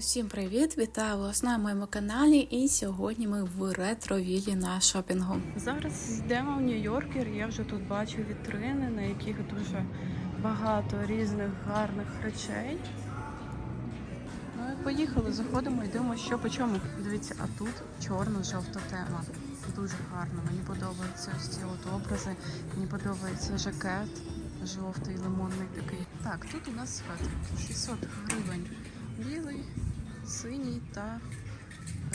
Усім привіт! Вітаю вас на моєму каналі. І сьогодні ми в ретро-віллі на шопінгу. Зараз йдемо в Нью-Йоркер. Я вже тут бачу вітрини, на яких дуже багато різних гарних речей. Ну поїхали, заходимо, йдемо, що по чому. Дивіться, а тут чорно-жовта тема. Дуже гарно. Мені подобаються ось ці от образи. Мені подобається жакет жовтий, лимонний такий. Так, тут у нас светр. 600 гривень. Білий, синій та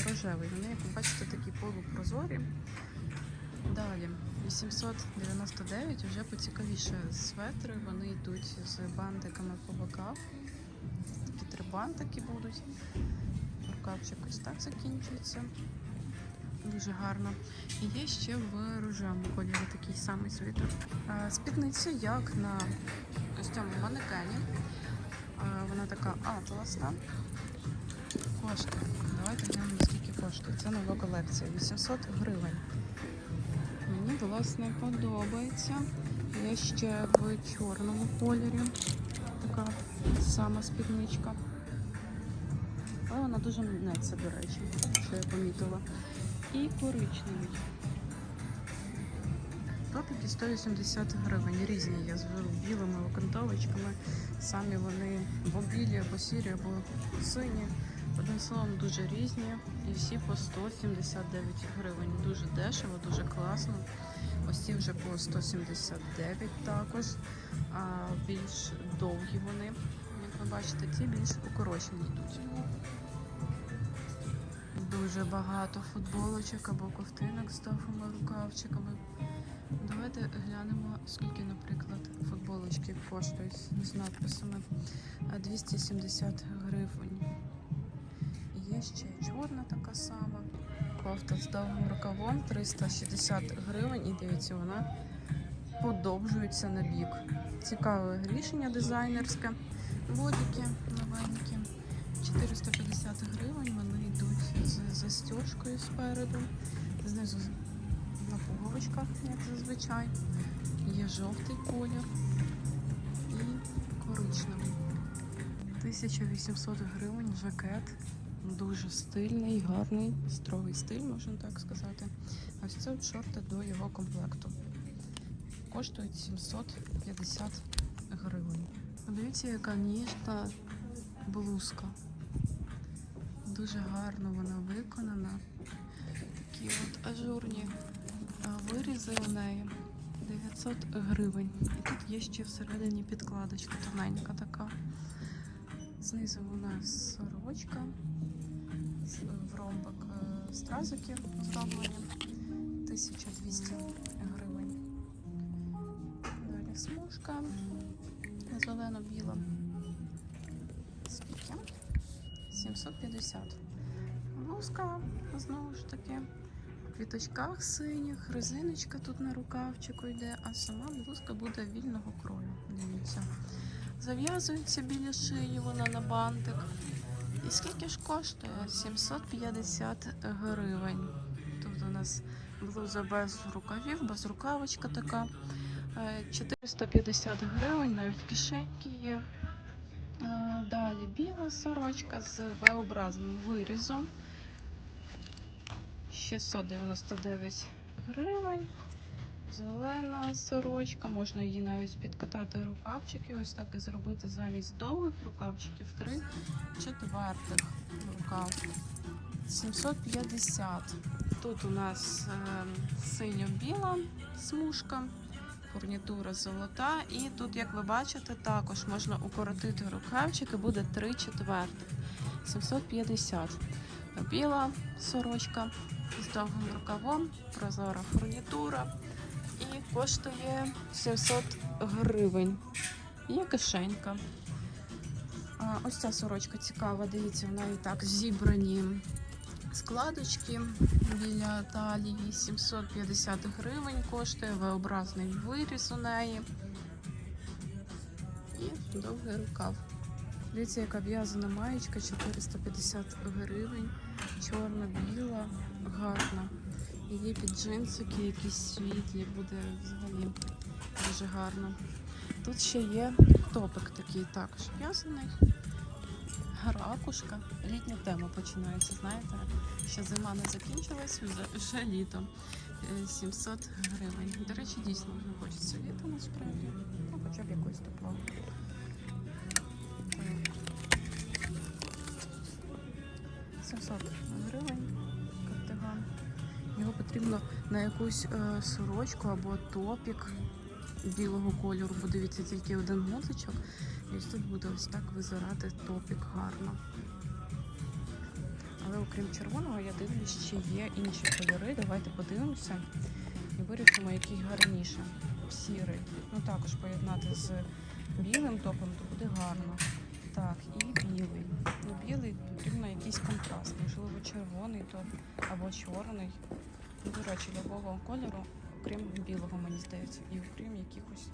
рожевий. Вони, як ви бачите, такі полупрозорі. Далі 899 вже поцікавіше светри. Вони йдуть з бантиками по боках. Такі три бантики будуть. Рукавчик ось так закінчується. Дуже гарно. І є ще в рожевому кольорі такий самий світер. Спідниця як на ось манекені. Вона така атласна. Коштує. Давайте глянемо, скільки коштує. Це нова колекція. 800 гривень. Мені, власне, подобається. Є ще в чорному кольорі. Така сама спідничка. Але вона дуже мнеться, до речі, що я помітила. І коричневий. Топіки 180 гривень. Різні є з білими окантовочками. Самі вони або білі, або сірі, або сині. Одним словом, дуже різні. І всі по 179 гривень. Дуже дешево, дуже класно. Ось ці вже по 179 також. А більш довгі вони. Як ви бачите, ці більш укорочені йдуть. Дуже багато футболочок або ковтинок з довгими рукавчиками. Давайте глянемо, скільки, наприклад, футболочки коштують з надписами. 270 гривень. Є ще чорна така сама. Кофта з довгим рукавом 360 гривень. І дивіться, вона подовжується на бік. Цікаве рішення дизайнерське. Бодіки новенькі. 450 гривень. Вони йдуть з застіжкою спереду. Знизу на пуговичках, як зазвичай. Є жовтий колір і коричневий. 1800 гривень жакет. Дуже стильний, гарний, строгий стиль, можна так сказати. А ось це от шорти до його комплекту. Коштують 750 гривень. Подивіться, яка ніжна блузка. Дуже гарно вона виконана. Такі от ажурні вирізи у неї 900 гривень. І тут є ще всередині підкладочка тоненька така. Знизу у нас сорочка в ромбик е, стразики зроблені 1200 гривень. Далі смужка зелено-біла. Скільки? 750. Блузка знову ж таки в квіточках синіх, резиночка тут на рукавчику йде, а сама блузка буде вільного крою. Дивіться. Зав'язується біля шиї вона на бантик. І скільки ж коштує? 750 гривень. Тут у нас блуза без рукавів, без рукавочка така. Е, 450 гривень, навіть кишеньки є. Е, Далі біла сорочка з V-образним вирізом. 699 гривень. Зелена сорочка, можна її навіть підкатати рукавчики, ось так і зробити замість довгих рукавчиків три четвертих рукав. 750. Тут у нас е, синьо-біла смужка, фурнітура золота. І тут, як ви бачите, також можна укоротити рукавчики, буде 3 четвертих. 750. Біла сорочка з довгим рукавом, прозора фурнітура. Коштує 700 гривень. Є кишенька. А, ось ця сорочка цікава, дивіться, вона і так зібрані складочки біля талії. 750 гривень коштує V-образний виріз у неї. І довгий рукав. Дивіться, яка в'язана маєчка 450 гривень, чорно-біла, гарна. Є під джинсики якісь світлі, буде взагалі дуже гарно. Тут ще є топик такий також в'язаний. ракушка. Літня тема починається, знаєте, ще зима не закінчилась, вже, літо. Е, 700 гривень. До речі, дійсно вже хочеться літа насправді. Ну, хоча б якось тепло. Так. Потрібно на якусь е, сорочку або топік білого кольору. Бо дивіться, тільки один моточок. І тут буде ось так визирати топік гарно. Але окрім червоного, я дивлюсь, чи є інші кольори. Давайте подивимося і вирішимо, який гарніше. Сірий. Ну також поєднати з білим топом, то буде гарно. Так, і білий. Ну, білий потрібно якийсь контраст. Можливо, червоний топ або чорний. До речі, любого кольору, окрім білого, мені здається, і окрім якихось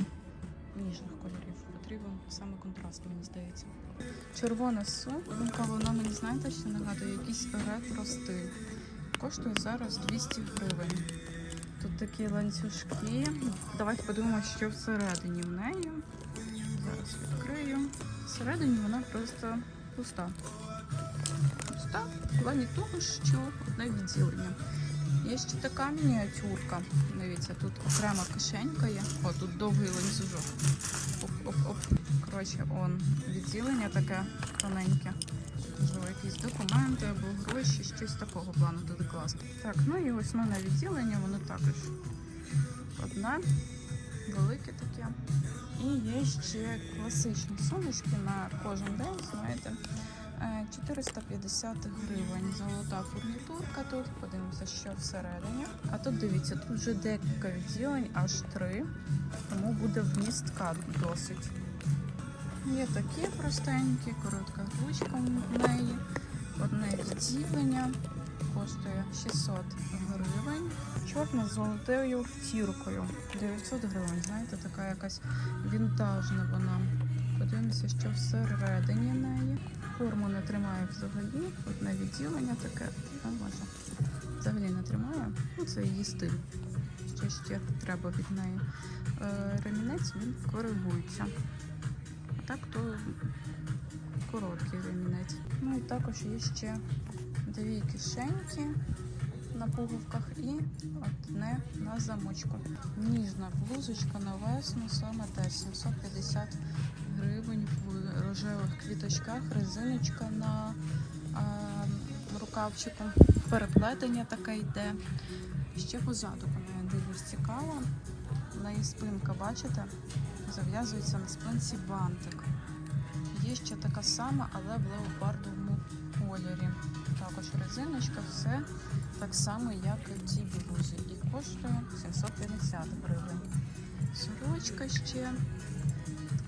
ніжних кольорів. Потрібен саме контраст, мені здається. Червона сумка, вона мені знаєте, що нагадує якийсь ретро стиль. Коштує зараз 200 гривень. Тут такі ланцюжки. Давайте подивимося, що всередині в неї. Зараз відкрию. Всередині вона просто пуста. Пуста в плані того, що одне відділення. Є ще така мініатюрка. Дивіться, тут окрема кишенька є. О, тут довгий ланцюжок. Оп-оп-оп. Коротше, он відділення таке тоненьке. Можливо, якісь документи або гроші, щось такого плану туди класти. Так, ну і основне відділення, воно також одне, велике таке. І є ще класичні сумочки на кожен день, знаєте. Е, 450 гривень. Золота фурнітурка тут. Подивимося, що всередині. А тут дивіться, тут вже декілька відділень, аж три. Тому буде вмістка досить. Є такі простенькі, коротка ручка в неї. Одне відділення коштує 600 гривень. Чорна з золотою втіркою. 900 гривень. Знаєте, така якась вінтажна вона. Подивимося, що всередині неї. Форму не тримає взагалі. Одне відділення таке. А може. Взагалі не тримає. Ну, це її стиль. Що ще треба від неї. Е, ремінець він коригується. А так то короткий ремінець. Ну і також є ще дві кишеньки на пуговках і одне на замочку. Ніжна блузочка на весну, саме теж 750 гривень в рожевих квіточках, резиночка на а, рукавчику. Переплетення таке йде. Ще позаду вона дивлюсь цікава. В неї спинка, бачите, зав'язується на спинці бантик. Є ще така сама, але в леопардовому кольорі. Також резиночка, все так само, як і в цій білузі. І коштує 750 гривень. Сорочка ще.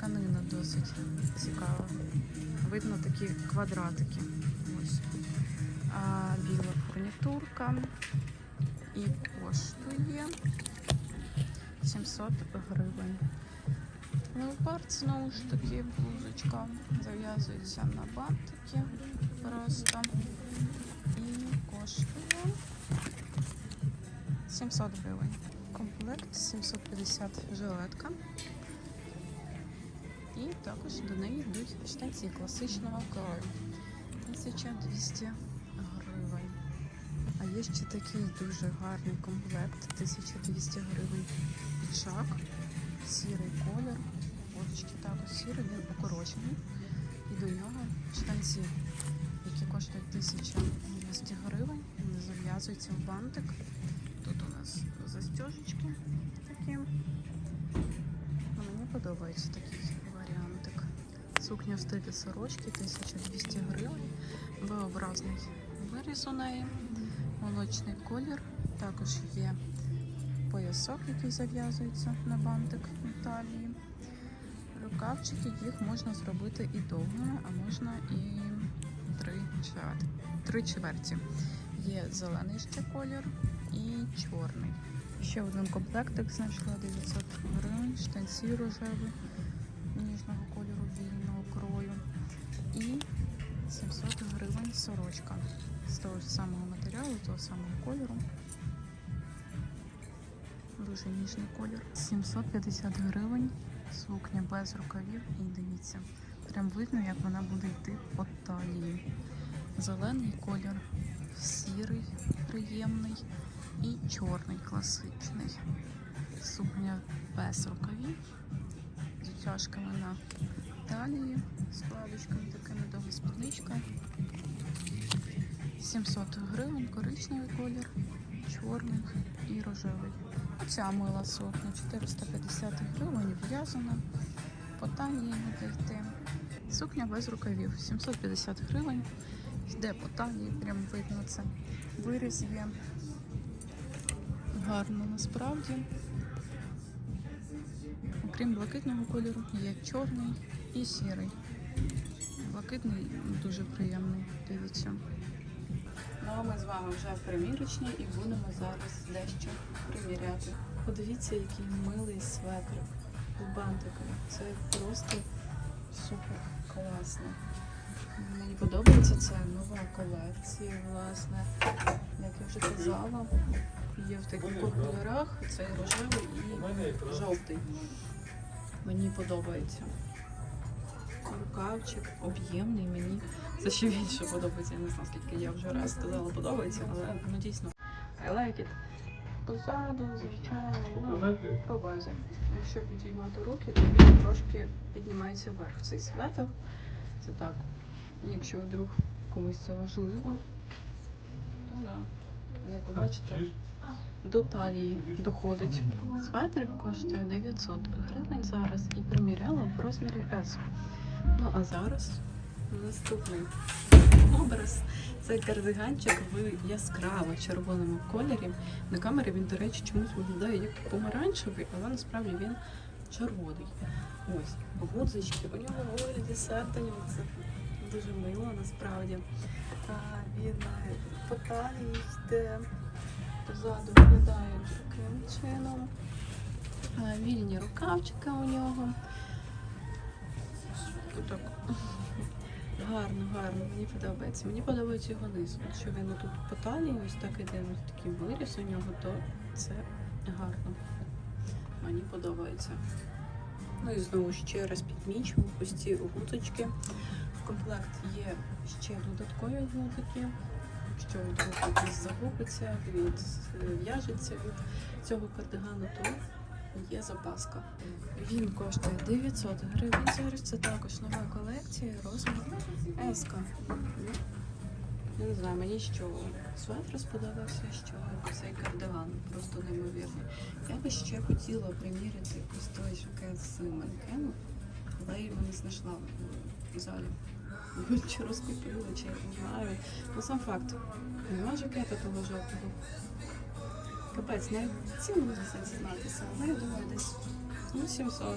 Тканина досить цікава. Видно такі квадратики. Ось. А, біла фурнітурка. І коштує 700 гривень. Леопард знову ж таки блузочка зав'язується на бантики просто і коштує 700 гривень. Комплект 750 жилетка. І також до неї йдуть штанці класичного крою. 1200 гривень. А є ще такий дуже гарний комплект 1200 гривень. Піджак, сірий колір. Водочки також сірий, він укорочений. І до нього штанці, які коштують 1200 гривень. Вони зав'язуються в бантик. Тут у нас застежечки такі. Мені подобається такий варіантик. Сукня в сорочки 1200 гривень. V-образний виріз у неї. Молочний колір. Також є поясок, який зав'язується на бантик талії. Рукавчики їх можна зробити і довгими, а можна і три чверті. Три чверті. Є зелений ще колір і чорний. Ще один комплектик знайшла 900 гривень, штанці рожеві ніжного 700 гривень сорочка з того ж самого матеріалу, того самого кольору. Дуже ніжний колір. 750 гривень, сукня без рукавів. І дивіться, Прям видно, як вона буде йти по талії. Зелений колір, сірий, приємний і чорний класичний. Сукня без рукавів, з утяжками на талії, з складочками, такими довга спідничка. 700 гривень, коричневий колір, чорний і рожевий. Оця мила сукня 450 гривень, в'язана. По талії буде йти. Сукня без рукавів 750 гривень. Йде по талії, прям видно це. Виріз є. Гарно насправді. Окрім блакитного кольору, є чорний і сірий. Блакитний дуже приємний, дивіться. Ну а ми з вами вже в примірочній і будемо зараз дещо приміряти. Подивіться, який милий светр з бантиками. Це просто супер класно. Мені подобається це нова колекція, власне. Як я вже казала, є в таких кольорах, це і рожевий і жовтий. Мені подобається. Рукавчик об'ємний, мені це ще більше подобається. Я не знаю, скільки я вже раз сказала, подобається, але ну дійсно I like it. Позаду, звичайно, по базі. Якщо підіймати руки, то він трошки піднімається вверх цей светр. Це так. Якщо вдруг комусь це важливо, то да. Як ви бачите, до талії доходить. Светр коштує 900 гривень зараз і приміряла в розмірі S. Ну а зараз наступний образ. Це кардиганчик в яскраво червоному кольорі. На камері він, до речі, чомусь виглядає як помаранчевий, але насправді він червоний. Ось, гудзички, у нього вигляді сертані. Це дуже мило насправді. А, він е, по талії йде позаду виглядає таким чином. Вільні рукавчики у нього. Так. Гарно, гарно, мені подобається. Мені подобається його низ. Якщо він тут по талії, ось так іде ось такий виріс у нього, то це гарно. Мені подобається. Ну і знову ще раз підмічу ось ці гудочки. В комплект є ще додаткові гудики. Якщо вдруг загубиться, від в'яжеться від цього кардигану, то є запаска. Він коштує 900 гривень. Зараз це також нова колекція, розмір S. Я не знаю, мені що светр сподобався, що цей кардиган просто неймовірний. Я би ще хотіла приміряти ось той жакет з манекену, але його не знайшла в залі. Чи розкупила, чи я не знаю. Ну сам факт. Нема жакета того жовтого. Капець, не ціну не дізнатися, але я думаю, десь ну, 700,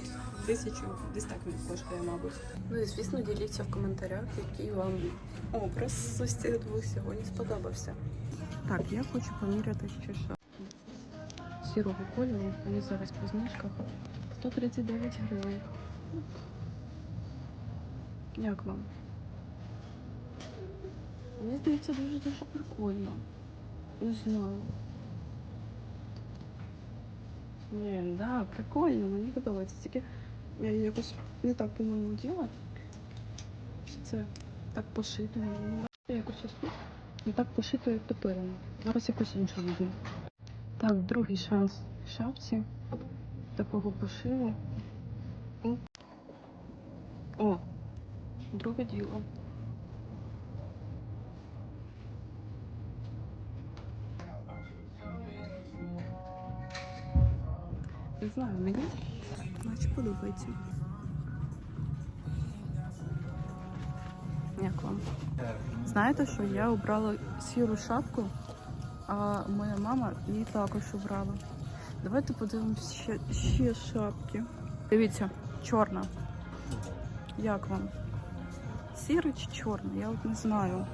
1000, десь так він коштує, мабуть. Ну і звісно, діліться в коментарях, який вам образ з цих двох сьогодні сподобався. Так, я хочу поміряти ще що. Сірого кольору, вони зараз по знижках 139 гривень. Як вам? Мені здається, дуже-дуже прикольно. Не знаю. Ні, да, прикольно, мені подобається. Тільки я якось не так, по-моєму, діла. Це так пошито? Я якось ось не так пошито, як тепер. Зараз якось інше візьму. Так, другий шанс шапці. Такого пошиву. О, друге діло. Знаю, мені наче подобається. Як вам? Знаєте, що я обрала сіру шапку, а моя мама її також обрала. Давайте подивимося ще, ще шапки. Дивіться, чорна. Як вам? Сіра чи чорна? Я от не знаю.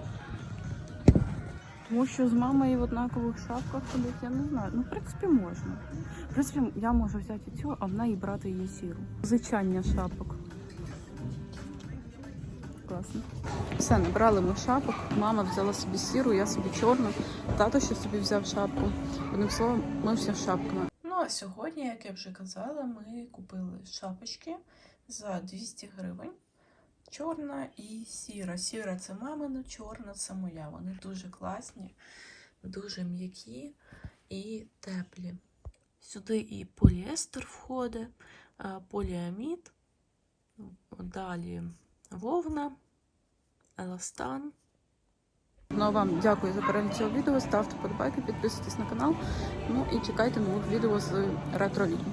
Тому що з мамою в однакових шапках ходить, я не знаю. Ну, в принципі, можна. В принципі, я можу взяти цю, а вона і брати її сіру. Звичайня шапок. Класно. Все, набрали ми шапок. Мама взяла собі сіру, я собі чорну. Тато ще собі взяв шапку. Одним словом, ми всі шапками. Ну а сьогодні, як я вже казала, ми купили шапочки за 200 гривень. Чорна і сіра. Сіра це мамина, чорна це моя. Вони дуже класні, дуже м'які і теплі. Сюди і поліестер входить, поліамід, далі вовна, еластан. Ну а вам дякую за перегляд цього відео. Ставте подобайки, підписуйтесь на канал. Ну і чекайте нових відео з ретро відео.